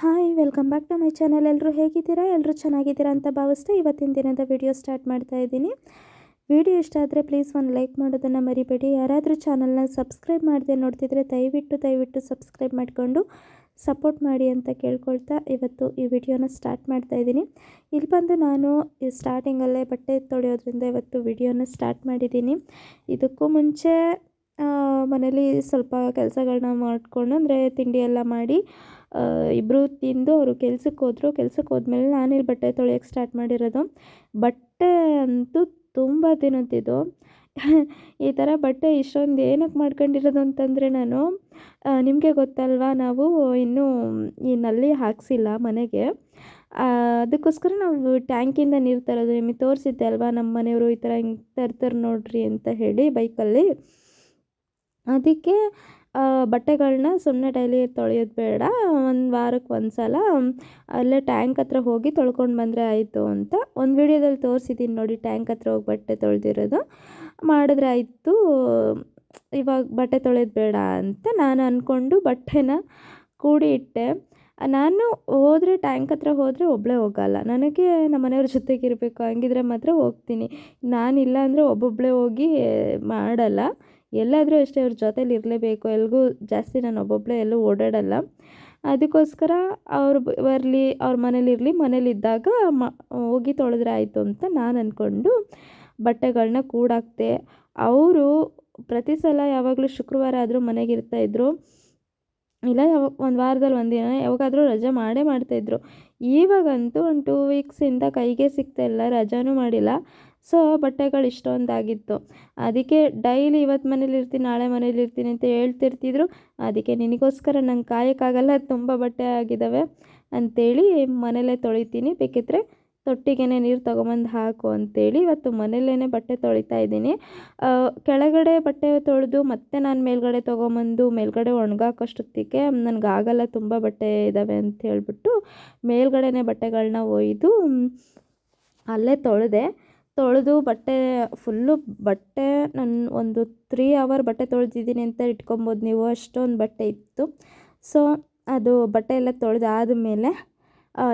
Hi, welcome back to my channel. ಎಲ್ಲರೂ ಹೇಗಿದ್ದೀರಾ? ಎಲ್ಲರೂ ಚೆನ್ನಾಗಿದ್ದೀರಾ ಅಂತ ಭಾವಿಸ್ತಾ ಇವತ್ತಿನ ದಿನದ ವಿಡಿಯೋ ಸ್ಟಾರ್ಟ್ ಮಾಡ್ತಾ ಇದ್ದೀನಿ. ವಿಡಿಯೋ ಇಷ್ಟ ಆದರೆ ಪ್ಲೀಸ್ ಒಂದು ಲೈಕ್ ಮಾಡೋದನ್ನು ಮರಿಬೇಡಿ. ಯಾರಾದರೂ ಚಾನಲ್ನ ಸಬ್ಸ್ಕ್ರೈಬ್ ಮಾಡದೆ ನೋಡ್ತಿದ್ರೆ ದಯವಿಟ್ಟು ದಯವಿಟ್ಟು ಸಬ್ಸ್ಕ್ರೈಬ್ ಮಾಡಿಕೊಂಡು ಸಪೋರ್ಟ್ ಮಾಡಿ ಅಂತ ಕೇಳ್ಕೊಳ್ತಾ ಇವತ್ತು ಈ ವಿಡಿಯೋನ ಸ್ಟಾರ್ಟ್ ಮಾಡ್ತಾ ಇದ್ದೀನಿ. ಇಲ್ಲಿ ಬಂದು ನಾನು ಸ್ಟಾರ್ಟಿಂಗಲ್ಲೇ ಬಟ್ಟೆ ತೊಳೆಯೋದ್ರಿಂದ ಇವತ್ತು ವಿಡಿಯೋನ ಸ್ಟಾರ್ಟ್ ಮಾಡಿದ್ದೀನಿ. ಇದಕ್ಕೂ ಮುಂಚೆ ಮನೇಲಿ ಸ್ವಲ್ಪ ಕೆಲಸಗಳನ್ನ ಮಾಡಿಕೊಂಡು, ಅಂದರೆ ತಿಂಡಿ ಎಲ್ಲ ಮಾಡಿ ಇಬ್ಬರು ತಿಂದು ಅವರು ಕೆಲ್ಸಕ್ಕೆ ಹೋದರು. ಕೆಲ್ಸಕ್ಕೆ ಹೋದ್ಮೇಲೆ ನಾನಿಲ್ಲಿ ಬಟ್ಟೆ ತೊಳೆಯೋಕ್ಕೆ ಸ್ಟಾರ್ಟ್ ಮಾಡಿರೋದು. ಬಟ್ಟೆ ಅಂತೂ ತುಂಬ ದಿನದ್ದಿದ್ದು. ಈ ಥರ ಬಟ್ಟೆ ಇಷ್ಟೊಂದು ಏನಕ್ಕೆ ಮಾಡ್ಕೊಂಡಿರೋದು ಅಂತಂದರೆ ನಾನು ನಿಮಗೆ ಗೊತ್ತಲ್ವಾ? ನಾವು ಇನ್ನೂ ಈ ನಲ್ಲಿ ಹಾಕ್ಸಿಲ್ಲ ಮನೆಗೆ. ಅದಕ್ಕೋಸ್ಕರ ನಾವು ಟ್ಯಾಂಕಿಂದ ನೀರು ತರೋದು ನಿಮಗೆ ತೋರಿಸಿದ್ದೆ ಅಲ್ವಾ? ನಮ್ಮ ಮನೆಯವರು ಈ ಥರ ಹಿಂಗೆ ತರ್ತಾರೆ ನೋಡ್ರಿ ಅಂತ ಹೇಳಿ ಬೈಕಲ್ಲಿ. ಅದಕ್ಕೆ ಬಟ್ಟೆಗಳನ್ನ ಸುಮ್ಮನೆ ಡೈಲಿ ತೊಳೆಯೋದು ಬೇಡ. ಒಂದು ವಾರಕ್ಕೆ ಒಂದು ಸಲ ಅಲ್ಲೇ ಟ್ಯಾಂಕ್ ಹತ್ರ ಹೋಗಿ ತೊಳ್ಕೊಂಡು ಬಂದರೆ ಆಯಿತು ಅಂತ. ಒಂದು ವೀಡಿಯೋದಲ್ಲಿ ತೋರಿಸಿದ್ದೀನಿ ನೋಡಿ ಟ್ಯಾಂಕ್ ಹತ್ರ ಹೋಗಿ ಬಟ್ಟೆ ತೊಳೆದಿರೋದು. ಮಾಡಿದ್ರೆ ಆಯಿತು, ಇವಾಗ ಬಟ್ಟೆ ತೊಳೆಯೋದು ಬೇಡ ಅಂತ ನಾನು ಅಂದ್ಕೊಂಡು ಬಟ್ಟೆನ ಕೂಡಿ ಇಟ್ಟೆ. ನಾನು ಹೋದರೆ, ಟ್ಯಾಂಕ್ ಹತ್ರ ಹೋದರೆ ಒಬ್ಬಳೇ ಹೋಗಲ್ಲ. ನನಗೆ ನಮ್ಮ ಮನೆಯವ್ರ ಜೊತೆಗೆ ಇರಬೇಕು. ಹಂಗಿದ್ರೆ ಮಾತ್ರ ಹೋಗ್ತೀನಿ. ನಾನಿಲ್ಲ ಅಂದರೆ ಒಬ್ಬೊಬ್ಬಳೇ ಹೋಗಿ ಮಾಡಲ್ಲ. ಎಲ್ಲಾದರೂ ಅಷ್ಟೇ ಅವ್ರ ಜೊತೇಲಿ ಇರಲೇಬೇಕು. ಎಲ್ಗೂ ಜಾಸ್ತಿ ನಾನು ಒಬ್ಬೊಬ್ಬಳೇ ಎಲ್ಲೂ ಓಡಾಡಲ್ಲ. ಅದಕ್ಕೋಸ್ಕರ ಅವ್ರು ಬರಲಿ, ಅವ್ರ ಮನೇಲಿರಲಿ ಮನೇಲಿದ್ದಾಗ ಮ, ಹೋಗಿ ತೊಳೆದ್ರೆ ಆಯಿತು ಅಂತ ನಾನು ಅಂದ್ಕೊಂಡು ಬಟ್ಟೆಗಳನ್ನ ಕೂಡಾಕ್ತೆ. ಅವರು ಪ್ರತಿ ಸಲ ಯಾವಾಗಲೂ ಶುಕ್ರವಾರ ಆದರೂ ಮನೆಗೆ ಇರ್ತಾಯಿದ್ರು ಇಲ್ಲ ಯಾವಾಗ ಒಂದು ವಾರದಲ್ಲಿ ಒಂದಿನ ಯಾವಾಗಾದರೂ ರಜೆ ಮಾಡೇ ಮಾಡ್ತಾಯಿದ್ರು ಇವಾಗಂತೂ ಒಂದು ಟೂ ವೀಕ್ಸಿಂದ ಕೈಗೆ ಸಿಗ್ತಾಯಿಲ್ಲ ರಜಾನೂ ಮಾಡಿಲ್ಲ. ಸೊ ಬಟ್ಟೆಗಳು ಇಷ್ಟೊಂದಾಗಿತ್ತು. ಅದಕ್ಕೆ ಡೈಲಿ ಇವತ್ತು ಮನೇಲಿ ಇರ್ತೀನಿ ನಾಳೆ ಮನೇಲಿ ಇರ್ತೀನಿ ಅಂತ ಹೇಳ್ತಿರ್ತಿದ್ರು. ಅದಕ್ಕೆ ನಿನಗೋಸ್ಕರ ನಂಗೆ ಕಾಯೋಕ್ಕಾಗಲ್ಲ, ತುಂಬ ಬಟ್ಟೆ ಆಗಿದ್ದಾವೆ ಅಂಥೇಳಿ ಮನೇಲೇ ತೊಳಿತೀನಿ. ಬೇಕಿದ್ರೆ ತೊಟ್ಟಿಗೆ ನೀರು ತೊಗೊಂಬಂದು ಹಾಕು ಅಂತೇಳಿ ಇವತ್ತು ಮನೇಲೇ ಬಟ್ಟೆ ತೊಳಿತಾ ಇದ್ದೀನಿ. ಕೆಳಗಡೆ ಬಟ್ಟೆ ತೊಳೆದು ಮತ್ತೆ ನಾನು ಮೇಲ್ಗಡೆ ತೊಗೊಂಬಂದು ಮೇಲ್ಗಡೆ ಒಣಗಾಕೋಷ್ಟೊತ್ತಿಗೆ ನನಗಾಗಲ್ಲ ತುಂಬ ಬಟ್ಟೆ ಇದ್ದಾವೆ ಅಂತ ಹೇಳ್ಬಿಟ್ಟು ಮೇಲ್ಗಡೆನೇ ಬಟ್ಟೆಗಳನ್ನ ಒಯ್ದು ಅಲ್ಲೇ ತೊಳೆದೆ. ತೊಳೆದು ಬಟ್ಟೆ, ಫುಲ್ಲು ಬಟ್ಟೆ, ನಾನು ಒಂದು ತ್ರೀ ಅವರ್ ಬಟ್ಟೆ ತೊಳೆದಿದ್ದೀನಿ ಅಂತ ಇಟ್ಕೊಬೋದು ನೀವು, ಅಷ್ಟೊಂದು ಬಟ್ಟೆ ಇತ್ತು. ಸೊ ಅದು ಬಟ್ಟೆ ಎಲ್ಲ ತೊಳೆದಾದ್ಮೇಲೆ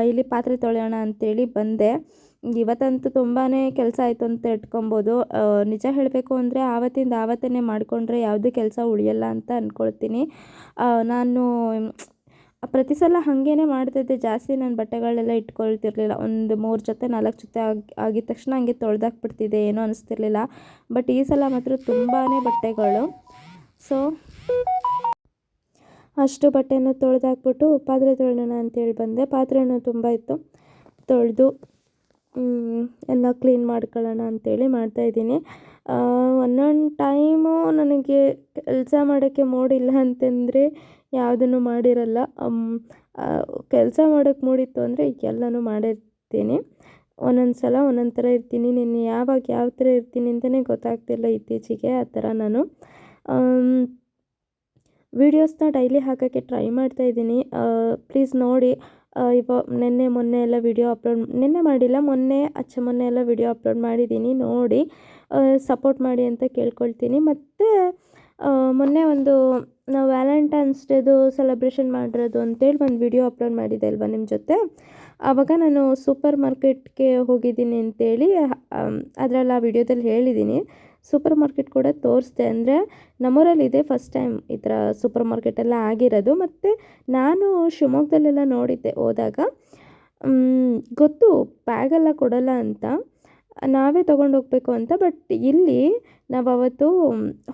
ಇಲ್ಲಿ ಪಾತ್ರೆ ತೊಳೆಯೋಣ ಅಂತೇಳಿ ಬಂದೆ. ಇವತ್ತಂತೂ ತುಂಬಾ ಕೆಲಸ ಆಯಿತು ಅಂತ ಇಟ್ಕೊಬೋದು. ನಿಜ ಹೇಳಬೇಕು ಅಂದರೆ ಆವತ್ತಿಂದ ಆವತ್ತೇ ಮಾಡಿಕೊಂಡ್ರೆ ಯಾವುದೂ ಕೆಲಸ ಉಳಿಯಲ್ಲ ಅಂತ ಅಂದ್ಕೊಳ್ತೀನಿ ನಾನು ಪ್ರತಿ ಸಲ ಹಾಗೇನೆ ಮಾಡ್ತಿದ್ದೆ ಜಾಸ್ತಿ ನಾನು ಬಟ್ಟೆಗಳೆಲ್ಲ ಇಟ್ಕೊಳ್ತಿರ್ಲಿಲ್ಲ. ಒಂದು ಮೂರು ಜೊತೆ, ನಾಲ್ಕು ಜೊತೆ ಆಗಿ, ಆಗಿದ ತಕ್ಷಣ ಹಂಗೆ ತೊಳೆದಾಕ್ಬಿಡ್ತಿದ್ದೆ. ಏನೂ ಅನಿಸ್ತಿರ್ಲಿಲ್ಲ. ಬಟ್ ಈ ಸಲ ಮಾತ್ರ ತುಂಬಾ ಬಟ್ಟೆಗಳು. ಸೊ, ಅಷ್ಟು ಬಟ್ಟೆನ ತೊಳೆದಾಕ್ಬಿಟ್ಟು ಪಾತ್ರೆ ತೊಳೆಯೋಣ ಅಂತೇಳಿ ಬಂದೆ. ಪಾತ್ರೆನೂ ತುಂಬ ಇತ್ತು. ತೊಳೆದು ಎಲ್ಲ ಕ್ಲೀನ್ ಮಾಡ್ಕೊಳ್ಳೋಣ ಅಂತೇಳಿ ಮಾಡ್ತಾಯಿದ್ದೀನಿ ಒಂದೊಂದು ಟೈಮು ನನಗೆ ಕೆಲಸ ಮಾಡೋಕ್ಕೆ ಮೂಡಿಲ್ಲ ಅಂತಂದರೆ ಯಾವುದನ್ನು ಮಾಡಿರಲ್ಲ. ಕೆಲಸ ಮಾಡೋಕ್ಕೆ ಮೂಡಿತ್ತು ಅಂದರೆ ಎಲ್ಲನೂ ಮಾಡಿರ್ತೀನಿ. ಒಂದೊಂದು ಸಲ ಒಂದೊಂದು ಥರ ಇರ್ತೀನಿ. ನಿನ್ನೆ ಯಾವಾಗ ಯಾವ ಥರ ಇರ್ತೀನಿ ಅಂತಲೇ ಗೊತ್ತಾಗ್ತಿಲ್ಲ ಇತ್ತೀಚೆಗೆ ಆ ಥರ ನಾನು. ವೀಡಿಯೋಸ್ನ ಡೈಲಿ ಹಾಕೋಕ್ಕೆ ಟ್ರೈ ಮಾಡ್ತಾ ಇದ್ದೀನಿ. ಪ್ಲೀಸ್ ನೋಡಿ. ಇವ, ನಿನ್ನೆ ಮೊನ್ನೆ ಎಲ್ಲ ವೀಡಿಯೋ ಅಪ್ಲೋಡ್, ನಿನ್ನೆ ಮಾಡಿಲ್ಲ, ಮೊನ್ನೆ, ಅಚ್ಚ ಮೊನ್ನೆ ಎಲ್ಲ ವೀಡಿಯೋ ಅಪ್ಲೋಡ್ ಮಾಡಿದ್ದೀನಿ. ನೋಡಿ ಸಪೋರ್ಟ್ ಮಾಡಿ ಅಂತ ಕೇಳ್ಕೊಳ್ತೀನಿ. ಮತ್ತು ಮೊನ್ನೆ ಒಂದು ನಾವು ವ್ಯಾಲೆಂಟೈನ್ಸ್ ಡೇದು ಸೆಲೆಬ್ರೇಷನ್ ಮಾಡಿರೋದು ಅಂತೇಳಿ ಒಂದು ವಿಡಿಯೋ ಅಪ್ಲೋಡ್ ಮಾಡಿದೆ ಅಲ್ವಾ ನಿಮ್ಮ ಜೊತೆ? ಆವಾಗ ನಾನು ಸೂಪರ್ ಮಾರ್ಕೆಟ್ಗೆ ಹೋಗಿದ್ದೀನಿ ಅಂತೇಳಿ ಅದರಲ್ಲಿ ಆ ವಿಡಿಯೋದಲ್ಲಿ ಹೇಳಿದ್ದೀನಿ. ಸೂಪರ್ ಮಾರ್ಕೆಟ್ ಕೂಡ ತೋರಿಸ್ದೆ ಅಂದರೆ ನಮ್ಮೂರಲ್ಲಿದೆ ಫಸ್ಟ್ ಟೈಮ್ ಈ ಥರ ಸೂಪರ್ ಮಾರ್ಕೆಟೆಲ್ಲ ಆಗಿರೋದು. ಮತ್ತು ನಾನು ಶಿವಮೊಗ್ಗದಲ್ಲೆಲ್ಲ ನೋಡಿದ್ದೆ ಹೋದಾಗ. ಗೊತ್ತು ಬ್ಯಾಗೆಲ್ಲ ಕೊಡೋಲ್ಲ ಅಂತ. ನಾವೇ ತೊಗೊಂಡು ಹೋಗಬೇಕು ಅಂತ, ಬಟ್ ಇಲ್ಲಿ ನಾವು ಅವತ್ತು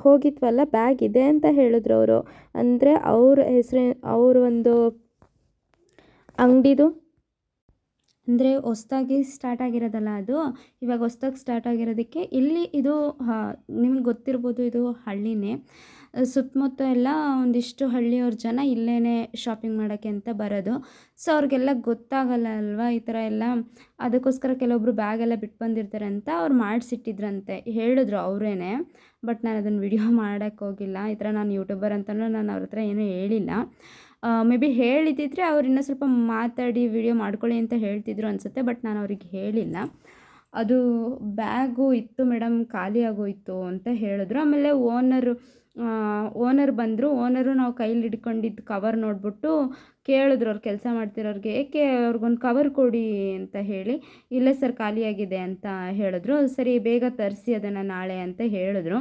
ಹೋಗಿದ್ವಲ್ಲ ಬ್ಯಾಗ್ ಇದೆ ಅಂತ ಹೇಳಿದ್ರು ಅವರು. ಅಂದರೆ ಅವ್ರ ಹೆಸರು, ಅವ್ರ ಒಂದು ಅಂಗಡಿದು? ಅಂದರೆ ಹೊಸ್ದಾಗಿ ಸ್ಟಾರ್ಟ್ ಆಗಿರೋದಲ್ಲ ಅದು. ಇವಾಗ ಹೊಸ್ದಾಗಿ ಸ್ಟಾರ್ಟ್ ಆಗಿರೋದಕ್ಕೆ ಇಲ್ಲಿ ಇದು ನಿಮ್ಗೆ ಗೊತ್ತಿರ್ಬೋದು ಇದು ಹಳ್ಳಿನೇ. ಸುತ್ತಮುತ್ತ ಎಲ್ಲ ಒಂದಿಷ್ಟು ಹಳ್ಳಿಯವ್ರ ಜನ ಇಲ್ಲೇ ಶಾಪಿಂಗ್ ಮಾಡೋಕ್ಕೆ ಅಂತ ಬರೋದು. ಸೊ ಅವ್ರಿಗೆಲ್ಲ ಗೊತ್ತಾಗಲ್ಲ ಅಲ್ವಾ? ಈ ಥರ ಎಲ್ಲ ಅದಕ್ಕೋಸ್ಕರ ಕೆಲವೊಬ್ಬರು ಬ್ಯಾಗೆಲ್ಲ ಬಿಟ್ಟು ಬಂದಿರ್ತಾರೆ ಅಂತ ಅವ್ರು ಮಾಡಿಸಿಟ್ಟಿದ್ರಂತೆ. ಹೇಳಿದ್ರು ಅವರೇ ಬಟ್ ನಾನು ಅದನ್ನು ವಿಡಿಯೋ ಮಾಡೋಕ್ಕೆ ಹೋಗಿಲ್ಲ. ಈ ಥರ ನಾನು ಯೂಟ್ಯೂಬರ್ ಅಂತಲೂ ನಾನು ಅವ್ರ ಹತ್ರ ಏನೂ ಹೇಳಿಲ್ಲ. ಮೇ ಬಿ ಹೇಳಿದ್ದಿದ್ರೆ ಅವ್ರು ಇನ್ನೂ ಸ್ವಲ್ಪ ಮಾತಾಡಿ ವಿಡಿಯೋ ಮಾಡ್ಕೊಳ್ಳಿ ಅಂತ ಹೇಳ್ತಿದ್ರು ಅನಿಸುತ್ತೆ ಬಟ್ ನಾನು ಅವ್ರಿಗೆ ಹೇಳಿಲ್ಲ. ಅದು ಬ್ಯಾಗು ಇತ್ತು ಮೇಡಮ್, ಖಾಲಿ ಆಗೋಯಿತು ಅಂತ ಹೇಳಿದ್ರು. ಆಮೇಲೆ ಓನರು ಓನರ್ ಬಂದರು. ಓನರು ನಾವು ಕೈಲಿ ಹಿಡ್ಕೊಂಡಿದ್ದ ಕವರ್ ನೋಡಿಬಿಟ್ಟು ಕೇಳಿದ್ರು ಅವ್ರು ಕೆಲಸ ಮಾಡ್ತಿರೋರಿಗೆ, ಏಕೆ ಅವ್ರಿಗೊಂದು ಕವರ್ ಕೊಡಿ ಅಂತ ಹೇಳಿ, ಇಲ್ಲೇ ಸರ್ ಖಾಲಿಯಾಗಿದೆ ಅಂತ ಹೇಳಿದ್ರು. ಸರಿ, ಬೇಗ ತರಿಸಿ ಅದನ್ನು ನಾಳೆ ಅಂತ ಹೇಳಿದ್ರು.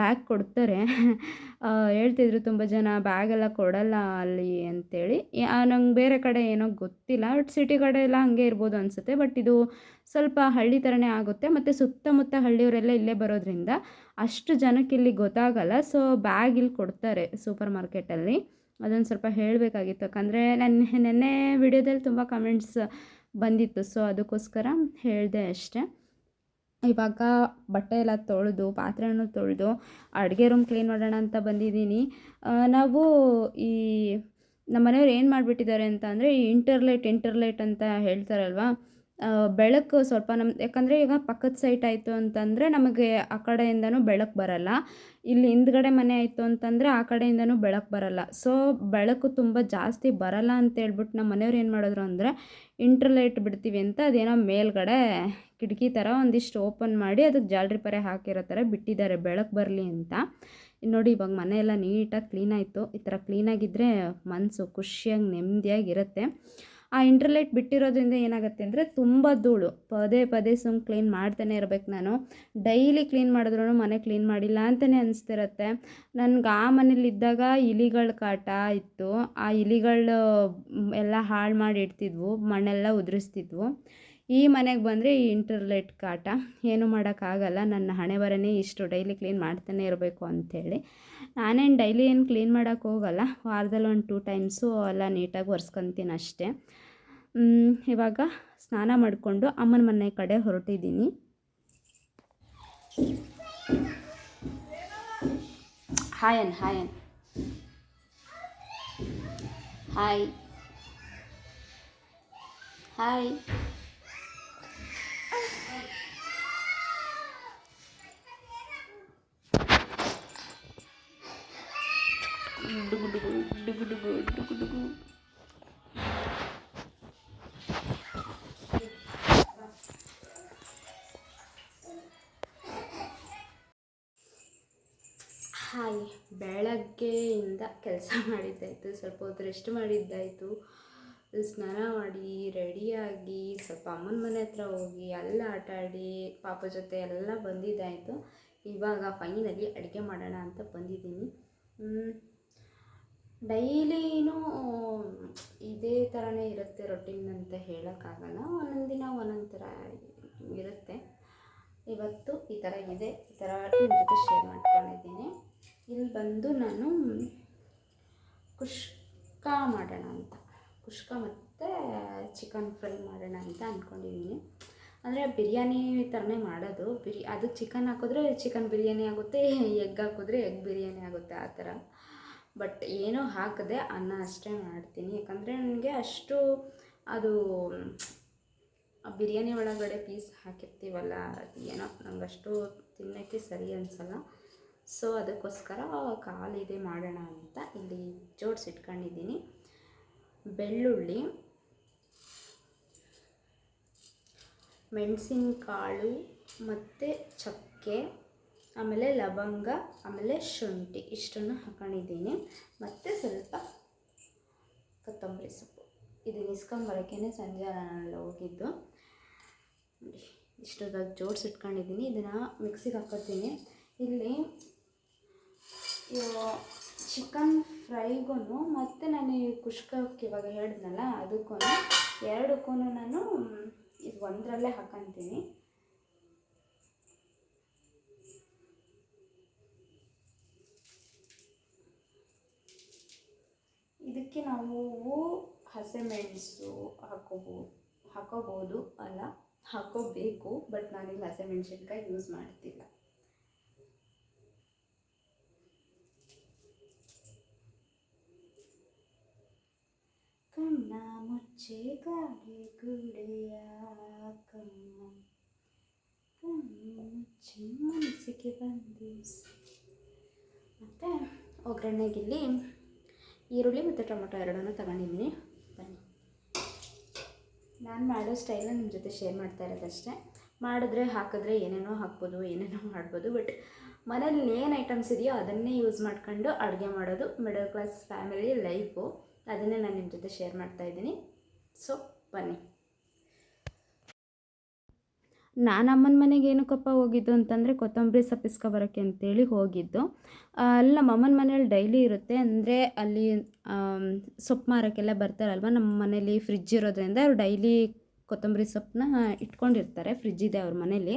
ಬ್ಯಾಗ್ ಕೊಡ್ತಾರೆ. ಹೇಳ್ತಿದ್ರು, ತುಂಬ ಜನ ಬ್ಯಾಗೆಲ್ಲ ಕೊಡಲ್ಲ ಅಲ್ಲಿ ಅಂತೇಳಿ. ನಂಗೆ ಬೇರೆ ಕಡೆ ಏನೋ ಗೊತ್ತಿಲ್ಲ. ಬಟ್ ಸಿಟಿ ಕಡೆ ಎಲ್ಲ ಹಾಗೆ ಇರ್ಬೋದು ಅನಿಸುತ್ತೆ. ಬಟ್ ಇದು ಸ್ವಲ್ಪ ಹಳ್ಳಿ ಥರನೇ ಆಗುತ್ತೆ. ಮತ್ತು ಸುತ್ತಮುತ್ತ ಹಳ್ಳಿಯವರೆಲ್ಲ ಇಲ್ಲೇ ಬರೋದ್ರಿಂದ ಅಷ್ಟು ಜನಕ್ಕೆ ಇಲ್ಲಿ ಗೊತ್ತಾಗಲ್ಲ. ಸೊ ಬ್ಯಾಗ್ ಇಲ್ಲಿ ಕೊಡ್ತಾರೆ ಸೂಪರ್ ಮಾರ್ಕೆಟಲ್ಲಿ ಅದೊಂದು ಸ್ವಲ್ಪ ಹೇಳಬೇಕಾಗಿತ್ತು. ಯಾಕಂದರೆ ನನ್ನ ನೆನ್ನೆ ವಿಡಿಯೋದಲ್ಲಿ ತುಂಬ ಕಮೆಂಟ್ಸ್ ಬಂದಿತ್ತು. ಸೊ ಅದಕ್ಕೋಸ್ಕರ ಹೇಳಿದೆ ಅಷ್ಟೇ. ಇವಾಗ ಬಟ್ಟೆ ಎಲ್ಲ ತೊಳೆದು ಪಾತ್ರೆನೂ ತೊಳೆದು, ಅಡುಗೆ ರೂಮ್ ಕ್ಲೀನ್ ಮಾಡೋಣ ಅಂತ ಬಂದಿದ್ದೀನಿ. ನಾವು ಈ ನಮ್ಮ ಮನೆಯವ್ರು ಏನು ಮಾಡಿಬಿಟ್ಟಿದ್ದಾರೆ ಅಂತ ಅಂದರೆ ಇಂಟರ್ಲೈಟ್ ಇಂಟರ್ಲೈಟ್ ಅಂತ ಹೇಳ್ತಾರಲ್ವ? ಬೆಳಕು ಸ್ವಲ್ಪ ನಮ್ಮ ಯಾಕಂದರೆ ಈಗ ಪಕ್ಕದ ಸೈಟ್ ಆಯಿತು ಅಂತಂದರೆ ನಮಗೆ ಆ ಕಡೆಯಿಂದನೂ ಬೆಳಕು ಬರಲ್ಲ. ಇಲ್ಲಿ ಹಿಂದ್ಗಡೆ ಮನೆ ಆಯಿತು ಅಂತಂದರೆ ಆ ಕಡೆಯಿಂದನೂ ಬೆಳಕು ಬರಲ್ಲ. ಸೊ ಬೆಳಕು ತುಂಬ ಜಾಸ್ತಿ ಬರಲ್ಲ ಅಂತ ಹೇಳ್ಬಿಟ್ಟು ನಮ್ಮ ಮನೆಯವ್ರು ಏನು ಮಾಡಿದ್ರು ಅಂದರೆ ಇಂಟರ್ಲೈಟ್ ಬಿಡ್ತೀವಿ ಅಂತ ಅದೇನೋ ಮೇಲ್ಗಡೆ ಕಿಟಕಿ ಥರ ಒಂದಿಷ್ಟು ಓಪನ್ ಮಾಡಿ ಅದಕ್ಕೆ ಜಾಲರಿ ಪರೆ ಹಾಕಿರೋ ಥರ ಬಿಟ್ಟಿದ್ದಾರೆ ಬೆಳಕು ಬರಲಿ ಅಂತ. ನೋಡಿ ಇವಾಗ ಮನೆ ಎಲ್ಲ ನೀಟಾಗಿ ಕ್ಲೀನ್ ಆಯಿತು. ಈ ಥರ ಕ್ಲೀನಾಗಿದ್ದರೆ ಮನಸ್ಸು ಖುಷಿಯಾಗಿ ನೆಮ್ಮದಿಯಾಗಿರುತ್ತೆ ಆ ಇಂಟರ್ಲೈಟ್ ಬಿಟ್ಟಿರೋದ್ರಿಂದ ಏನಾಗುತ್ತೆ ಅಂದರೆ ತುಂಬ ಧೂಳು. ಪದೇ ಪದೇ ಸುಮ್ ಕ್ಲೀನ್ ಮಾಡ್ತಾನೆ ಇರಬೇಕು ನಾನು. ಡೈಲಿ ಕ್ಲೀನ್ ಮಾಡಿದ್ರೂ ಮನೆ ಕ್ಲೀನ್ ಮಾಡಿಲ್ಲ ಅಂತಲೇ ಅನಿಸ್ತಿರತ್ತೆ. ನನ್ಗೆ ಆ ಮನೇಲಿದ್ದಾಗ ಇಲಿಗಳ ಕಾಟ ಇತ್ತು. ಆ ಇಲಿಗಳು ಎಲ್ಲ ಹಾಳು ಮಾಡಿ ಇಡ್ತಿದ್ವು. ಮಣ್ಣೆಲ್ಲ ಉದುರಿಸ್ತಿದ್ವು. ಈ ಮನೆಗೆ ಬಂದರೆ ಈ ಇಂಟರ್ಲೆಟ್ ಕಾಟ. ಏನು ಮಾಡೋಕ್ಕಾಗಲ್ಲ ನನ್ನ ಹಣೆ ಬರನೇ ಇಷ್ಟು ಡೈಲಿ ಕ್ಲೀನ್ ಮಾಡ್ತಾನೆ ಇರಬೇಕು ಅಂಥೇಳಿ ನಾನೇನು ಡೈಲಿ ಏನು ಕ್ಲೀನ್ ಮಾಡೋಕ್ಕೆ ಹೋಗಲ್ಲ. ವಾರದಲ್ಲಿ ಒಂದು ಟೂ ಟೈಮ್ಸು ಎಲ್ಲ ನೀಟಾಗಿ ಒರೆಸ್ಕೊತೀನಿ ಅಷ್ಟೇ. ಇವಾಗ ಸ್ನಾನ ಮಾಡಿಕೊಂಡು ಅಮ್ಮನ ಮನೆ ಕಡೆ ಹೊರಟಿದ್ದೀನಿ. ಹಾಯನ್ ಹಾಯನ್ ಹಾಯ್ ಹಾಯ್ ಡುಗು ಡುಗು ಡುಗು ಡುಗು ಹಾಯ್ ಬೆಳಗ್ಗೆಯಿಂದ ಕೆಲಸ ಮಾಡಿದ್ದಾಯಿತು. ಸ್ವಲ್ಪ ಹೊತ್ತು ರೆಸ್ಟ್ ಮಾಡಿದ್ದಾಯಿತು. ಸ್ನಾನ ಮಾಡಿ ರೆಡಿಯಾಗಿ ಸ್ವಲ್ಪ ಅಮ್ಮನ ಮನೆ ಹತ್ರ ಹೋಗಿ ಎಲ್ಲ ಆಟ ಆಡಿ, ಪಾಪ ಜೊತೆ ಎಲ್ಲ ಬಂದಿದ್ದಾಯಿತು. ಇವಾಗ ಫೈನಲಿ ಅಡುಗೆ ಮಾಡೋಣ ಅಂತ ಬಂದಿದ್ದೀನಿ. ಡೈಲಿನೂ ಇದೇ ಥರನೇ ಇರುತ್ತೆ ರೊಟೀನ್ ಅಂತ ಹೇಳೋಕ್ಕಾಗಲ್ಲ. ಒಂದೊಂದು ದಿನ ಒಂದೊಂದು ಥರ ಇರುತ್ತೆ. ಇವತ್ತು ಈ ಥರ ಇದೆ. ಈ ಥರ ನಿಮ್ಮ ಜೊತೆ ಶೇರ್ ಮಾಡ್ಕೊಂಡಿದ್ದೀನಿ. ಇಲ್ಲಿ ಬಂದು ನಾನು ಕುಷ್ಕ ಮಾಡೋಣ ಅಂತ. ಕುಷ್ಕ ಮತ್ತು ಚಿಕನ್ ಫ್ರೈ ಮಾಡೋಣ ಅಂತ ಅಂದ್ಕೊಂಡಿದ್ದೀನಿ ಅಂದರೆ ಬಿರಿಯಾನಿ ಥರನೇ ಮಾಡೋದು. ಬಿರಿ ಅದಕ್ಕೆ ಚಿಕನ್ ಹಾಕಿದ್ರೆ ಚಿಕನ್ ಬಿರಿಯಾನಿ ಆಗುತ್ತೆ ಎಗ್ ಹಾಕಿದ್ರೆ ಎಗ್ ಬಿರಿಯಾನಿ ಆಗುತ್ತೆ, ಆ ಥರ ಬಟ್ ಏನೂ ಹಾಕದೆ ಅನ್ನ ಅಷ್ಟೇ ಮಾಡ್ತೀನಿ. ಯಾಕಂದರೆ ನನಗೆ ಅಷ್ಟು ಅದು ಬಿರಿಯಾನಿ ಒಳಗಡೆ ಪೀಸ್ ಹಾಕಿರ್ತೀವಲ್ಲ, ಏನೋ ನಂಗೆ ಅಷ್ಟು ತಿನ್ನೋಕ್ಕೆ ಸರಿ ಅನಿಸಲ್ಲ. ಸೊ ಅದಕ್ಕೋಸ್ಕರ ಕಾಲಿದೆ ಮಾಡೋಣ ಅಂತ. ಇಲ್ಲಿ ಜೋಡಿಸಿಟ್ಕೊಂಡಿದ್ದೀನಿ ಬೆಳ್ಳುಳ್ಳಿ, ಮೆಣಸಿನಕಾಳು ಮತ್ತು ಚಕ್ಕೆ ಆಮೇಲೆ ಲವಂಗ, ಆಮೇಲೆ ಶುಂಠಿ, ಇಷ್ಟನ್ನು ಹಾಕೊಂಡಿದ್ದೀನಿ. ಮತ್ತು ಸ್ವಲ್ಪ ಕೊತ್ತಂಬರಿ ಸೊಪ್ಪು. ಇದನ್ನ ಇಸ್ಕೊಂಬರೋಕ್ಕೇ ಸಂಜೆ ನಾನು ಹೋಗಿದ್ದು. ನೋಡಿ ಇಷ್ಟೊಂದಾಗಿ ಜೋಡಿಸಿಟ್ಕೊಂಡಿದ್ದೀನಿ ಇದನ್ನು ಮಿಕ್ಸಿಗೆ ಹಾಕೋತೀನಿ. ಇಲ್ಲಿ ಚಿಕನ್ ಫ್ರೈಗೂ ಮತ್ತು ನಾನು ಈ ಕುಷ್ಕಕ್ಕೆ ಇವಾಗ ಹೇಳಿದ್ನಲ್ಲ ಅದಕ್ಕೂ ಎರಡಕ್ಕೂ ನಾನು ಇದು ಒಂದರಲ್ಲೇ ಹಾಕೊಂತೀನಿ. ಇದಕ್ಕೆ ನಾವು ಹಸಿಮೆಣಸು ಹಾಕೋಬೋದು ಹಾಕೋಬೋದು ಅಲ್ಲ, ಹಾಕೋಬೇಕು, ಬಟ್ ನಾನಿಲ್ಲಿ ಹಸೆಮೆಣಸಿನ್ಕಾಯಿ ಯೂಸ್ ಮಾಡ್ತಿಲ್ಲ. ಕಣ್ಣ ಮುಚ್ಚೆಗಾಗಿ ಗಾಳಿ ಕಣ್ಣ. ಕಣ್ಣು ಮುಚ್ಚಿ ಮನಸ್ಸಿಗೆ ಬಂದಿಸಿ ಮತ್ತು ಒಗ್ಗರಣೆಗಿಲ್ಲಿ ಈರುಳ್ಳಿ ಮತ್ತು ಟೊಮೊಟೊ ಎರಡನ್ನೂ ತಗೊಂಡಿದ್ದೀನಿ. ಬನ್ನಿ. ನಾನು ಮಾಡೋ ಸ್ಟೈಲ ನಿಮ್ಮ ಜೊತೆ ಶೇರ್ ಮಾಡ್ತಾ ಇರೋದಷ್ಟೇ. ಮಾಡಿದ್ರೆ ಹಾಕಿದ್ರೆ ಏನೇನೋ ಹಾಕ್ಬೋದು, ಏನೇನೋ ಮಾಡ್ಬೋದು ಬಟ್ ಮನೇಲಿ ಏನು ಐಟಮ್ಸ್ ಇದೆಯೋ ಅದನ್ನೇ ಯೂಸ್ ಮಾಡ್ಕೊಂಡು ಅಡುಗೆ ಮಾಡೋದು ಮಿಡಲ್ ಕ್ಲಾಸ್ ಫ್ಯಾಮಿಲಿ ಲೈಫು ಅದನ್ನೇ ನಾನು ನಿಮ್ಮ ಜೊತೆ ಶೇರ್ ಮಾಡ್ತಾ ಇದ್ದೀನಿ. ಸೊ ಬನ್ನಿ. ನಾನು ಅಮ್ಮನ ಮನೆಗೆ ಏನಕ್ಕಪ್ಪ ಹೋಗಿದ್ದು ಅಂತಂದರೆ ಕೊತ್ತಂಬರಿ ಸೊಪ್ಪು ಬರೋಕ್ಕೆ ಅಂತೇಳಿ ಹೋಗಿದ್ದು. ಅಲ್ಲಿ ನಮ್ಮ ಅಮ್ಮನ ಮನೇಲಿ ಡೈಲಿ ಇರುತ್ತೆ. ಅಂದರೆ ಅಲ್ಲಿ ಸೊಪ್ಪು ಮಾರೋಕ್ಕೆಲ್ಲ ಬರ್ತಾರಲ್ವ? ನಮ್ಮ ಮನೇಲಿ ಫ್ರಿಜ್ ಇರೋದ್ರಿಂದ ಅವರು ಡೈಲಿ ಕೊತ್ತಂಬರಿ ಸೊಪ್ಪನ್ನ ಇಟ್ಕೊಂಡಿರ್ತಾರೆ. ಫ್ರಿಜ್ ಇದೆ ಅವ್ರ ಮನೇಲಿ.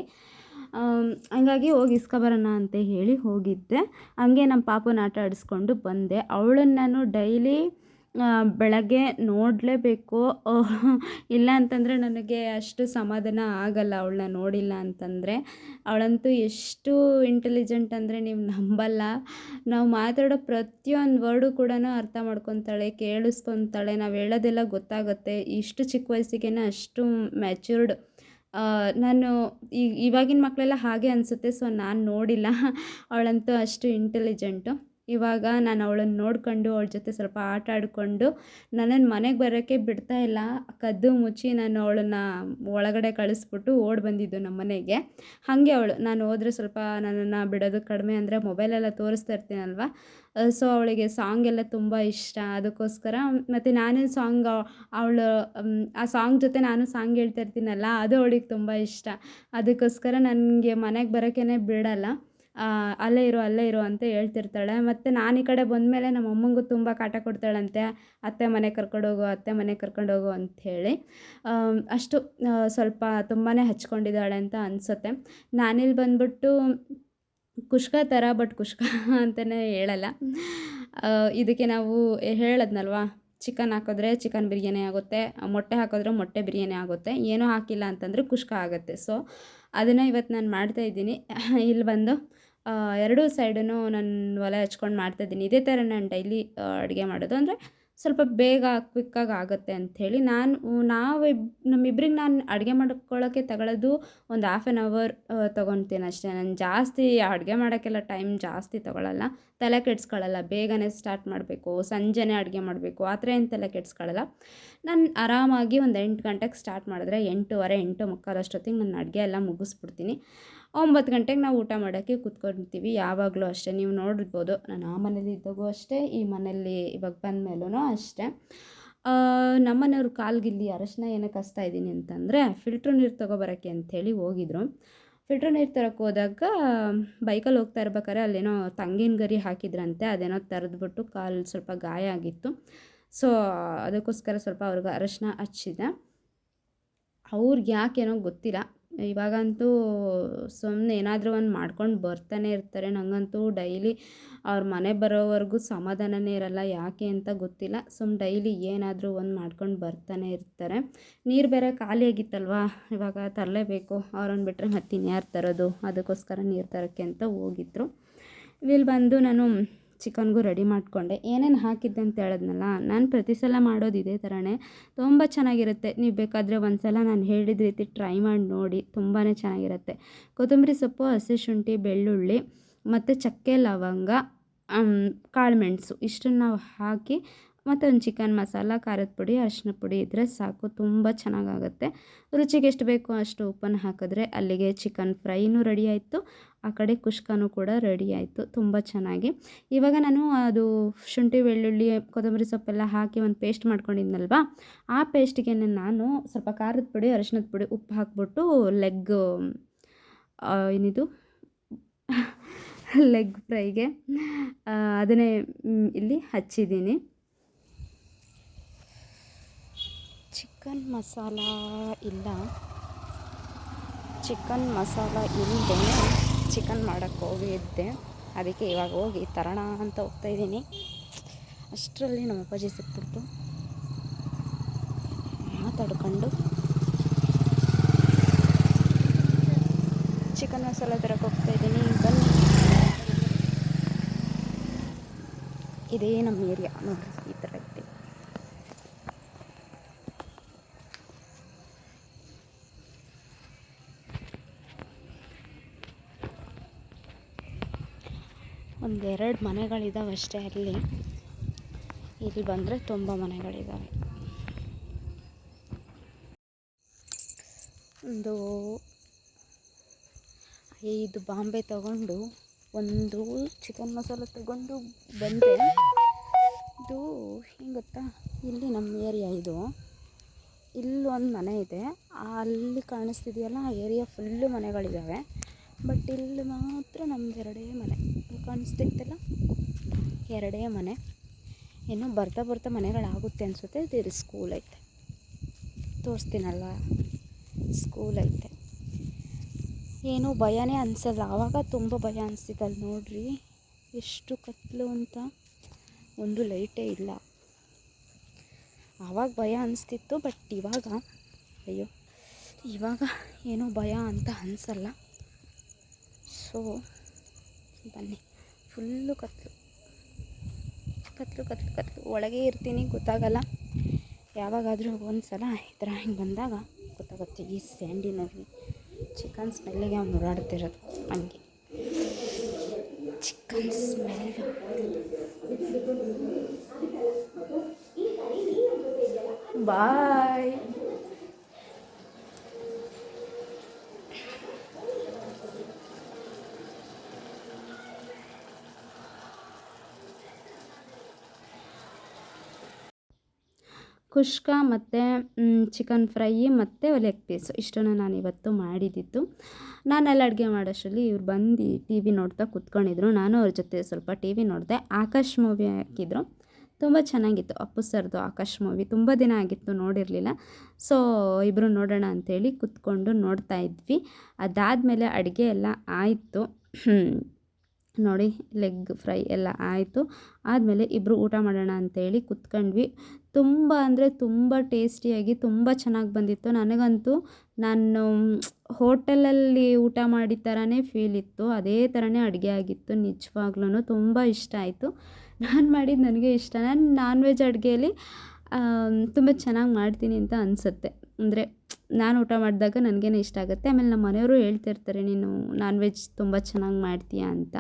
ಹಂಗಾಗಿ ಹೋಗಿ ಇಸ್ಕೊಬರೋಣ ಅಂತ ಹೇಳಿ ಹೋಗಿದ್ದೆ. ಹಂಗೆ ನಮ್ಮ ಪಾಪನ ಆಟ ಆಡಿಸ್ಕೊಂಡು ಬಂದೆ. ಅವಳನ್ನ ನಾನು ಡೈಲಿ ಬೆಳಗ್ಗೆ ನೋಡಲೇಬೇಕು. ಇಲ್ಲ ಅಂತಂದರೆ ನನಗೆ ಅಷ್ಟು ಸಮಾಧಾನ ಆಗಲ್ಲ ಅವಳನ್ನ ನೋಡಿಲ್ಲ ಅಂತಂದರೆ. ಅವಳಂತೂ ಎಷ್ಟು ಇಂಟೆಲಿಜೆಂಟ್ ಅಂದರೆ ನೀವು ನಂಬಲ್ಲ. ನಾವು ಮಾತಾಡೋ ಪ್ರತಿಯೊಂದು ವರ್ಡು ಕೂಡ ಅರ್ಥ ಮಾಡ್ಕೊತಾಳೆ, ಕೇಳಿಸ್ಕೊತಾಳೆ, ನಾವು ಹೇಳೋದೆಲ್ಲ ಗೊತ್ತಾಗುತ್ತೆ. ಇಷ್ಟು ಚಿಕ್ಕ ವಯಸ್ಸಿಗೆ ಅಷ್ಟು ಮ್ಯಾಚೂರ್ಡ್ ನಾನು ಈ, ಇವಾಗಿನ ಮಕ್ಕಳೆಲ್ಲ ಹಾಗೆ ಅನಿಸುತ್ತೆ, ಸೊ ನಾನು ನೋಡಿಲ್ಲ. ಅವಳಂತೂ ಅಷ್ಟು ಇಂಟೆಲಿಜೆಂಟು ಇವಾಗ ನಾನು ಅವಳನ್ನ ನೋಡಿಕೊಂಡು ಅವಳ ಜೊತೆ ಸ್ವಲ್ಪ ಆಟ ಆಡಿಕೊಂಡು ನನ್ನನ್ನು ಮನೆಗೆ ಬರೋಕ್ಕೆ ಬಿಡ್ತಾ ಇಲ್ಲ. ಕದ್ದು ಮುಚ್ಚಿ ನಾನು ಅವಳನ್ನ ಒಳಗಡೆ ಕಳಿಸ್ಬಿಟ್ಟು ಓಡಿ ಬಂದಿದ್ದು ನಮ್ಮ ಮನೆಗೆ. ಹಾಗೆ ಅವಳು, ನಾನು ಹೋದರೆ ಸ್ವಲ್ಪ ನನ್ನನ್ನು ಬಿಡೋದು ಕಡಿಮೆ ಅಂದರೆ ಮೊಬೈಲೆಲ್ಲ ತೋರಿಸ್ತಾ ಇರ್ತೀನಲ್ವ? ಸೊ ಅವಳಿಗೆ ಸಾಂಗ್ ಎಲ್ಲ ತುಂಬ ಇಷ್ಟ. ಅದಕ್ಕೋಸ್ಕರ ಮತ್ತು ನಾನು ಸಾಂಗ್ ಅವಳು ಆ ಸಾಂಗ್ ಜೊತೆ ನಾನು ಸಾಂಗ್ ಹೇಳ್ತಾ ಇರ್ತೀನಲ್ಲ, ಅದು ಅವಳಿಗೆ ತುಂಬ ಇಷ್ಟ. ಅದಕ್ಕೋಸ್ಕರ ನನಗೆ ಮನೆಗೆ ಬರೋಕ್ಕೇ ಬಿಡಲ್ಲ. ಅಲ್ಲೇ ಇರು ಅಲ್ಲೇ ಇರು ಅಂತ ಹೇಳ್ತಿರ್ತಾಳೆ. ಮತ್ತು ನಾನು ಈ ಕಡೆ ಬಂದಮೇಲೆ ನಮ್ಮ ಅಮ್ಮಂಗೂ ತುಂಬ ಕಾಟ ಕೊಡ್ತಾಳಂತೆ. ಅತ್ತೆ ಮನೆಗೆ ಕರ್ಕೊಂಡೋಗು ಅತ್ತೆ ಮನೆಗೆ ಕರ್ಕೊಂಡೋಗು ಅಂಥೇಳಿ ಅಷ್ಟು ಸ್ವಲ್ಪ ತುಂಬಾ ಹಚ್ಕೊಂಡಿದ್ದಾಳೆ ಅಂತ ಅನಿಸುತ್ತೆ. ನಾನಿಲ್ಲಿ ಬಂದ್ಬಿಟ್ಟು ಕುಷ್ಕ ಥರ ಬಟ್ ಕುಷ್ಕ ಅಂತಲೇ ಹೇಳಲ್ಲ. ಇದಕ್ಕೆ ನಾವು ಹೇಳದ್ನಲ್ವಾ? ಚಿಕನ್ ಹಾಕಿದ್ರೆ ಚಿಕನ್ ಬಿರಿಯಾನಿ ಆಗುತ್ತೆ. ಮೊಟ್ಟೆ ಹಾಕಿದ್ರೆ ಮೊಟ್ಟೆ ಬಿರಿಯಾನಿ ಆಗುತ್ತೆ. ಏನೂ ಹಾಕಿಲ್ಲ ಅಂತಂದರೆ ಕುಷ್ಕ ಆಗುತ್ತೆ. ಸೊ ಅದನ್ನು ಇವತ್ತು ನಾನು ಮಾಡ್ತಾಯಿದ್ದೀನಿ ಇಲ್ಲಿ ಬಂದು ಎರಡೂ ಸೈಡೂ ನಾನು ಒಲೆ ಹಚ್ಕೊಂಡು ಮಾಡ್ತಾಯಿದ್ದೀನಿ ಇದೇ ಥರ ನಾನು ಡೈಲಿ ಅಡುಗೆ ಮಾಡೋದು. ಅಂದರೆ ಸ್ವಲ್ಪ ಬೇಗ ಕ್ವಿಕ್ಕಾಗಿ ಆಗುತ್ತೆ ಅಂಥೇಳಿ ನಾನು ನಾವು ಇಬ್ ನಮ್ಮಿಬ್ರಿಗೆ ನಾನು ಅಡುಗೆ ಮಾಡ್ಕೊಳ್ಳೋಕ್ಕೆ ತಗೊಳ್ಳೋದು ಒಂದು ಹಾಫ್ ಆ್ಯನ್ ಅವರ್ ತೊಗೊತೀನಿ ಅಷ್ಟೇ. ನಾನು ಜಾಸ್ತಿ ಅಡುಗೆ ಮಾಡೋಕ್ಕೆಲ್ಲ ಟೈಮ್ ಜಾಸ್ತಿ ತೊಗೊಳ್ಳಲ್ಲ ತಲೆ ಕೆಡ್ಸ್ಕೊಳ್ಳಲ್ಲ, ಬೇಗನೆ ಸ್ಟಾರ್ಟ್ ಮಾಡಬೇಕು, ಸಂಜೆನೇ ಅಡುಗೆ ಮಾಡಬೇಕು, ಆ ಥರ ಏನು ತಲೆ ಕೆಡ್ಸ್ಕೊಳ್ಳಲ್ಲ. ನಾನು ಆರಾಮಾಗಿ ಒಂದು ಎಂಟು ಗಂಟೆಗೆ ಸ್ಟಾರ್ಟ್ ಮಾಡಿದ್ರೆ ಎಂಟೂವರೆ, ಎಂಟು ಮುಕ್ಕಾಲಷ್ಟೊತ್ತಿಗೆ ನಾನು ಅಡುಗೆ ಎಲ್ಲ ಮುಗಿಸ್ಬಿಡ್ತೀನಿ. ಒಂಬತ್ತು ಗಂಟೆಗೆ ನಾವು ಊಟ ಮಾಡೋಕ್ಕೆ ಕೂತ್ಕೊಳ್ತೀವಿ ಯಾವಾಗಲೂ ಅಷ್ಟೇ, ನೀವು ನೋಡಿರ್ಬೋದು ನಾನು ಆ ಮನೇಲಿ ಇದ್ದಾಗೂ ಅಷ್ಟೇ, ಈ ಮನೇಲಿ ಇವಾಗ ಬಂದ ಮೇಲೂ ಅಷ್ಟೇ. ನಮ್ಮನೆಯವ್ರ ನಮ್ಮನೆಯವ್ರು ಕಾಲ್ಗಿಲ್ಲಿ ಅರಶಿನ ಏನಕ್ಕೆ ಹಚ್ತಾ ಇದ್ದೀನಿ ಅಂತಂದರೆ, ಫಿಲ್ಟ್ರ್ ನೀರು ತೊಗೊಬರೋಕ್ಕೆ ಅಂಥೇಳಿ ಹೋಗಿದ್ರು. ಫಿಲ್ಟ್ರ್ ನೀರು ತರಕ್ಕೆ ಹೋದಾಗ ಬೈಕಲ್ಲಿ ಹೋಗ್ತಾ ಇರ್ಬೇಕಾದ್ರೆ ಅಲ್ಲೇನೋ ತಂಗಿನ ಗರಿ ಹಾಕಿದ್ರಂತೆ, ಅದೇನೋ ತರದ್ಬಿಟ್ಟು ಕಾಲು ಸ್ವಲ್ಪ ಗಾಯ ಆಗಿತ್ತು. ಸೊ ಅದಕ್ಕೋಸ್ಕರ ಸ್ವಲ್ಪ ಅವ್ರಿಗೆ ಅರಶಿನ ಹಚ್ಚಿದೆ. ಅವ್ರಿಗೆ ಯಾಕೇನೋ ಗೊತ್ತಿಲ್ಲ. ಇವಾಗಂತೂ ಸುಮ್ಮನೆ ಏನಾದರೂ ಒಂದು ಮಾಡ್ಕೊಂಡು ಬರ್ತಾನೆ ಇರ್ತಾರೆ. ನನಗಂತೂ ಡೈಲಿ ಅವ್ರ ಮನೆ ಬರೋವರೆಗೂ ಸಮಾಧಾನನೇ ಇರಲ್ಲ. ಯಾಕೆ ಅಂತ ಗೊತ್ತಿಲ್ಲ. ಸುಮ್ ಡೈಲಿ ಏನಾದರೂ ಒಂದು ಮಾಡ್ಕೊಂಡು ಬರ್ತಾನೆ ಇರ್ತಾರೆ. ನೀರು ಬೇರೆ ಖಾಲಿಯಾಗಿತ್ತಲ್ವಾ ಇವಾಗ ತರಲೇಬೇಕು. ಅವ್ರನ್ನ ಬಿಟ್ಟರೆ ಮತ್ತೆ ಇನ್ಯಾರು ತರೋದು? ಅದಕ್ಕೋಸ್ಕರ ನೀರು ತರೋಕ್ಕೆ ಅಂತ ಹೋಗಿದ್ರು. ಇಲ್ಲಿ ಬಂದು ನಾನು ಚಿಕನ್ಗೂ ರೆಡಿ ಮಾಡಿಕೊಂಡೆ. ಏನೇನು ಹಾಕಿದ್ದೆ ಅಂತ ಹೇಳಿದ್ನಲ್ಲ, ನಾನು ಪ್ರತಿ ಸಲ ಮಾಡೋದು ಇದೇ ಥರನೇ ತುಂಬ ಚೆನ್ನಾಗಿರುತ್ತೆ. ನೀವು ಬೇಕಾದರೆ ಒಂದು ಸಲ ನಾನು ಹೇಳಿದ ರೀತಿ ಟ್ರೈ ಮಾಡಿ ನೋಡಿ ತುಂಬಾ ಚೆನ್ನಾಗಿರುತ್ತೆ. ಕೊತ್ತಂಬರಿ ಸೊಪ್ಪು, ಹಸಿ ಶುಂಠಿ, ಬೆಳ್ಳುಳ್ಳಿ ಮತ್ತು ಚಕ್ಕೆ ಲವಂಗ ಕಾಳುಮೆಣಸು ಇಷ್ಟನ್ನು ನಾವು ಹಾಕಿ ಮತ್ತು ಒಂದು ಚಿಕನ್ ಮಸಾಲ, ಖಾರದ ಪುಡಿ, ಅರಿಶಿನ ಪುಡಿ ಇದ್ದರೆ ಸಾಕು, ತುಂಬ ಚೆನ್ನಾಗಾಗುತ್ತೆ. ರುಚಿಗೆ ಎಷ್ಟು ಬೇಕೋ ಅಷ್ಟು ಉಪ್ಪನ್ನು ಹಾಕಿದ್ರೆ ಅಲ್ಲಿಗೆ ಚಿಕನ್ ಫ್ರೈನೂ ರೆಡಿ ಆಯಿತು. ಆ ಕಡೆ ಕುಷ್ಕನೂ ಕೂಡ ರೆಡಿ ಆಯಿತು, ತುಂಬ ಚೆನ್ನಾಗಿ. ಇವಾಗ ನಾನು ಅದು ಶುಂಠಿ, ಬೆಳ್ಳುಳ್ಳಿ, ಕೊತ್ತಂಬರಿ ಸೊಪ್ಪೆಲ್ಲ ಹಾಕಿ ಒಂದು ಪೇಸ್ಟ್ ಮಾಡ್ಕೊಂಡಿದ್ನಲ್ವಾ? ಆ ಪೇಸ್ಟಿಗೆ ನಾನು ಸ್ವಲ್ಪ ಖಾರದ ಪುಡಿ ಅರಿಶಿನದ ಪುಡಿ, ಉಪ್ಪು ಹಾಕ್ಬಿಟ್ಟು ಲೆಗ್ ಏನಿದು? ಲೆಗ್ ಫ್ರೈಗೆ ಅದನ್ನೇ ಇಲ್ಲಿ ಹಚ್ಚಿದ್ದೀನಿ. ಚಿಕನ್ ಮಸಾಲ ಇಲ್ಲ. ಚಿಕನ್ ಮಸಾಲ ಇಲ್ಲದೆ ಚಿಕನ್ ಮಾಡೋಕ್ಕೆ ಹೋಗಿದ್ದೆ. ಅದಕ್ಕೆ ಇವಾಗ ಹೋಗಿ ತರೋಣ ಅಂತ ಹೋಗ್ತಾಯಿದ್ದೀನಿ ಅಷ್ಟರಲ್ಲಿ ನಮ್ಮ ಅಪ್ಪಾಜಿ ಸಿಕ್ಬಿಡ್ತು ಮಾತಾಡ್ಕೊಂಡು ಚಿಕನ್ ಮಸಾಲ ತರಕ್ಕೆ ಹೋಗ್ತಾಯಿದ್ದೀನಿ ಬನ್ನಿ. ಇದೇ ನಮ್ಮ ಏರಿಯಾ ನೋಡಿರಿ ಈ ಥರ ಇದೆ ಒಂದೆರಡು ಮನೆಗಳಿದ್ದಾವೆ ಅಷ್ಟೇ ಅಲ್ಲಿ. ಇಲ್ಲಿ ಬಂದರೆ ತುಂಬ ಮನೆಗಳಿದ್ದಾವೆ ಒಂದು ಐದು ಬಾಂಬೆ ತಗೊಂಡು ಒಂದು ಚಿಕನ್ ಮಸಾಲ ತಗೊಂಡು ಬಂದೆ. ಇದು ಹೆಂಗೆ ಗೊತ್ತಾ ಇಲ್ಲಿ ನಮ್ಮ ಏರಿಯಾ ಇದು. ಇಲ್ಲೊಂದು ಮನೆ ಇದೆ. ಅಲ್ಲಿ ಕಾಣಿಸ್ತಿದೆಯಲ್ಲ, ಆ ಏರಿಯಾ ಫುಲ್ಲು ಮನೆಗಳಿದ್ದಾವೆ ಬಟ್ ಇಲ್ಲಿ ಮಾತ್ರ ನಮ್ದು ಎರಡೇ ಮನೆ. ಇಲ್ಲಿ ಕಾಣಿಸ್ತಿತ್ತಲ್ಲ? ಎರಡೇ ಮನೆ. ಏನೋ ಬರ್ತಾ ಬರ್ತಾ ಮನೆಗಳಾಗುತ್ತೆ ಅನಿಸುತ್ತೆ. ಇದು ಸ್ಕೂಲ್ ಐತೆ. ತೋರಿಸ್ತೀನಲ್ವ ಸ್ಕೂಲ್ ಐತೆ. ಏನೂ ಭಯನೇ ಅನಿಸಲ್ಲ. ಆವಾಗ ತುಂಬ ಭಯ ಅನಿಸ್ತಿತ್ತಲ್ಲಿ ನೋಡ್ರಿ. ಎಷ್ಟು ಕತ್ಲು ಅಂತ. ಒಂದು ಲೈಟೇ ಇಲ್ಲ. ಆವಾಗ ಭಯ ಅನಿಸ್ತಿತ್ತು ಬಟ್ ಇವಾಗ ಅಯ್ಯೋ, ಇವಾಗ ಏನೋ ಭಯ ಅಂತ ಅನಿಸಲ್ಲ. ಸೊ ಬನ್ನಿ. ಫುಲ್ಲು ಕತ್ಲು. ಕತ್ಲು ಕತ್ಲು ಕತ್ಲು. ಒಳಗೆ ಇರ್ತೀನಿ, ಗೊತ್ತಾಗಲ್ಲ. ಯಾವಾಗಾದರೂ ಒಂದು ಸಲ ಈ ಥರ ಹಿಂಗೆ ಬಂದಾಗ ಗೊತ್ತಾಗುತ್ತೆ. ಈ ಸ್ಯಾಂಡಿನಲ್ಲಿ ಚಿಕನ್ ಸ್ಮೆಲ್ಲಿಗೆ ಅವ್ನು ಓಡಾಡ್ತಿರೋದು ಹಂಗೆ. Chicken smell. ಬಾಯ್. ಕುಷ್ಕ ಮತ್ತು ಚಿಕನ್ ಫ್ರೈ ಮತ್ತು ಲೆಗ್ ಪೀಸ್ ಇಷ್ಟನ್ನು ನಾನು ಇವತ್ತು ಮಾಡಿದ್ದಿತ್ತು ನಾನು ಅಲ್ಲಿ ಅಡುಗೆ ಮಾಡೋಷ್ಟರಲ್ಲಿ ಇವ್ರು ಬಂದು ಟಿ ವಿ ನೋಡ್ತಾ ಕೂತ್ಕೊಂಡಿದ್ರು. ನಾನು ಅವ್ರ ಜೊತೆ ಸ್ವಲ್ಪ ಟಿ ವಿ ನೋಡಿದೆ. ಆಕಾಶ್ ಮೂವಿ ಹಾಕಿದ್ರು. ತುಂಬ ಚೆನ್ನಾಗಿತ್ತು. ಅಪ್ಪು ಸರ್ದು ಆಕಾಶ್ ಮೂವಿ ತುಂಬ ದಿನ ಆಗಿತ್ತು ನೋಡಿರಲಿಲ್ಲ. ಸೊ ಇಬ್ಬರು ನೋಡೋಣ ಅಂಥೇಳಿ ಕೂತ್ಕೊಂಡು ನೋಡ್ತಾ ಇದ್ವಿ. ಅದಾದಮೇಲೆ ಅಡುಗೆ ಎಲ್ಲ ಆಯಿತು. ನೋಡಿ ಲೆಗ್ ಫ್ರೈ ಎಲ್ಲ ಆಯಿತು. ಆದಮೇಲೆ ಇಬ್ಬರು ಊಟ ಮಾಡೋಣ ಅಂತೇಳಿ ಕುತ್ಕೊಂಡ್ವಿ. ತುಂಬ ಅಂದರೆ ತುಂಬ ಟೇಸ್ಟಿಯಾಗಿ ತುಂಬ ಚೆನ್ನಾಗಿ ಬಂದಿತ್ತು. ನನಗಂತೂ ನಾನು ಹೋಟೆಲಲ್ಲಿ ಊಟ ಮಾಡಿದ ಥರನೇ ಫೀಲ್ ಇತ್ತು. ಅದೇ ಥರನೇ ಅಡುಗೆ ಆಗಿತ್ತು. ನಿಜವಾಗ್ಲೂ ತುಂಬ ಇಷ್ಟ ಆಯಿತು. ನಾನು ಮಾಡಿದ್ದು ನನಗೆ ಇಷ್ಟ. ನಾನು ನಾನ್ ವೆಜ್ ಅಡುಗೆಯಲ್ಲಿ ತುಂಬ ಚೆನ್ನಾಗಿ ಮಾಡ್ತೀನಿ ಅಂತ ಅನಿಸುತ್ತೆ. ಅಂದರೆ ನಾನು ಊಟ ಮಾಡಿದಾಗ ನನಗೇನೆ ಇಷ್ಟ ಆಗುತ್ತೆ. ಆಮೇಲೆ ನಮ್ಮ ಮನೆಯವರು ಹೇಳ್ತಿರ್ತಾರೆ, ನೀನು ನಾನ್ ವೆಜ್ ತುಂಬ ಚೆನ್ನಾಗಿ ಮಾಡ್ತೀಯಾ? ಅಂತ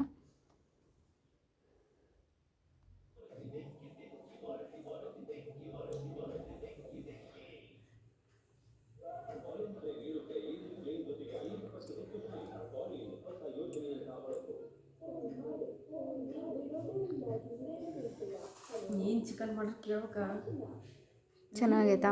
ಏನು ಚಿಕನ್ ಮಾಡೋದು ಕೇಳೋಕೆ ಚೆನ್ನಾಗೈತಾ?